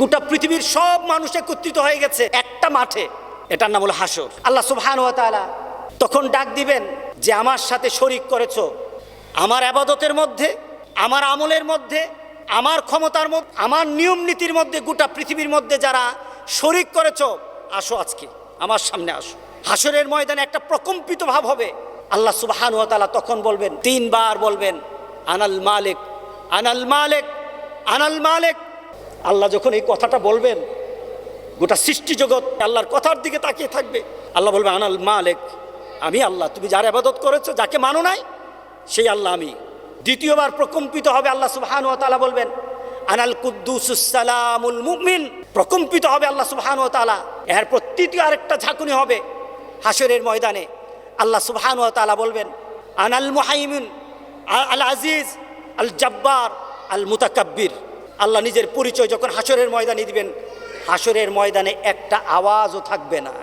গোটা পৃথিবীর সব মানুষ একত্রিত হয়ে গেছে একটা মাঠে। এটার নাম হলো হাসর আল্লাহ সুবহান তখন ডাক দিবেন যে, আমার সাথে শরিক করেছ। আমার আবাদতের মধ্যে, আমার আমলের মধ্যে, আমার ক্ষমতার মধ্যে, আমার নিয়ম নীতির মধ্যে, গোটা পৃথিবীর মধ্যে যারা শরিক করেছ, আসো আজকে। আমার সামনে আসো। হাসরের ময়দানে একটা প্রকম্পিত ভাব হবে। আল্লাহ সুবহান তাআলা তখন বলবেন, তিনবার বলবেন, আনাল মালিক আনাল মালিক আনাল মালিক। আল্লাহ যখন এই কথাটা বলবেন, গোটা সৃষ্টি জগৎ আল্লাহর কথার দিকে তাকিয়ে থাকবে। আল্লাহ বলবে, আনাল মালেক, আমি আল্লাহ, তুমি যার আবাদত করেছ, যাকে মানো নাই, সেই আল্লাহ আমি। দ্বিতীয়বার প্রকম্পিত হবে আল্লাহ সুবহান ও তালা বলবেন, আনাল কুদ্দুসালামুল মুমিন। প্রকম্পিত হবে আল্লাহ সুবহান ও তালা এরপর তৃতীয় আরেকটা ঝাঁকুনি হবে হাসরের ময়দানে। আল্লাহ সুবহান ও তালা বলবেন, আনাল মুহাইমিন আল আজিজ আল জব্বার আল মুতাকাব্বির আল্লাহ নিজের পরিচয় যখন হাসরের ময়দানে দিবেন হাসরের ময়দানে একটা আওয়াজও থাকবে না।